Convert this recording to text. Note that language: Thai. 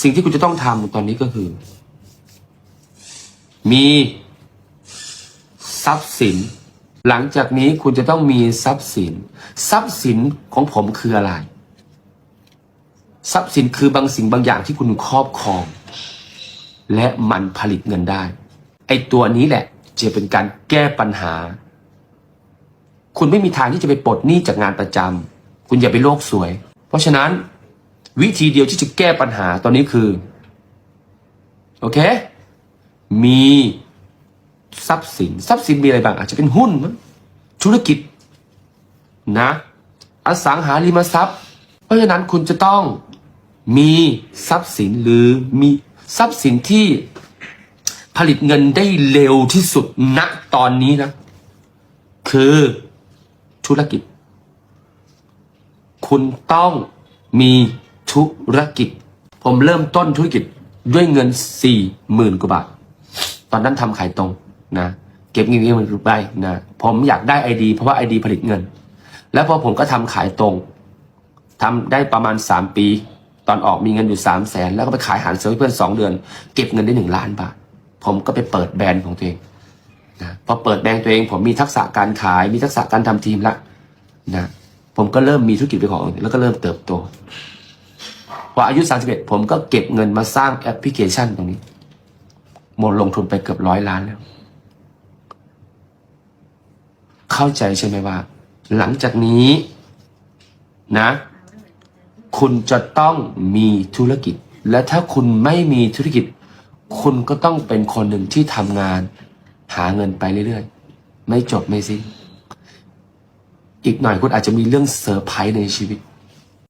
สิ่งที่คุณจะต้องทำตอนนี้ก็คือ มีทรัพย์สิน หลังจากนี้คุณจะต้องมีทรัพย์สิน ทรัพย์สินของผมคืออะไร ทรัพย์สินคือบางสิ่งบางอย่างที่คุณครอบครอง และมันผลิตเงินได้ ไอตัวนี้แหละจะเป็นการแก้ปัญหา คุณไม่มีทางที่จะไปปลดหนี้จากงานประจำคุณอย่าไปโลกสวย เพราะฉะนั้น วิธีเดียวที่จะแก้ปัญหาตอนนี้คือ โอเค มีทรัพย์สิน ทรัพย์สินมีอะไรบ้าง อาจจะเป็นหุ้นมั้งธุรกิจ นะ อสังหาริมทรัพย์ เพราะฉะนั้นคุณจะต้องมีทรัพย์สินหรือมีทรัพย์สินที่ผลิตเงินได้เร็วที่สุดณตอนนี้นะ คือธุรกิจ คุณต้องมี ธุรกิจ ผมเริ่มต้นธุรกิจด้วยเงินสี่หมื่นกว่าบาท ตอนนั้นทำขายตรงนะเก็บเงินเงินไปนะผมอยากได้ไอดีเพราะว่าไอดีผลิตเงิน แล้วพอผมก็ทำขายตรงทำได้ประมาณสามปี ตอนออกมีเงินอยู่สามแสนแล้วก็ไปขายอาหารเสริมให้เพื่อนสองเดือน เก็บเงินได้หนึ่งล้านบาท ผมก็ไปเปิดแบรนด์ของตัวเองนะพอเปิดแบรนด์ตัวเอง ผมมีทักษะการขาย มีทักษะการทำทีมละนะผมก็เริ่มมีธุรกิจเป็นของแล้วก็เริ่มเติบโต พออายุ 31 ผมก็เก็บเงินมาสร้างแอปพลิเคชันตรงนี้หมดลงทุนไปเกือบร้อยล้านแล้ว เข้าใจใช่ไหมว่า หลังจากนี้นะ คุณจะต้องมีธุรกิจ และถ้าคุณไม่มีธุรกิจ คุณก็ต้องเป็นคนหนึ่งที่ทำงาน หาเงินไปเรื่อยๆ ไม่จบไม่สิ้น อีกหน่อยคุณอาจจะมีเรื่องเซอร์ไพรส์ในชีวิต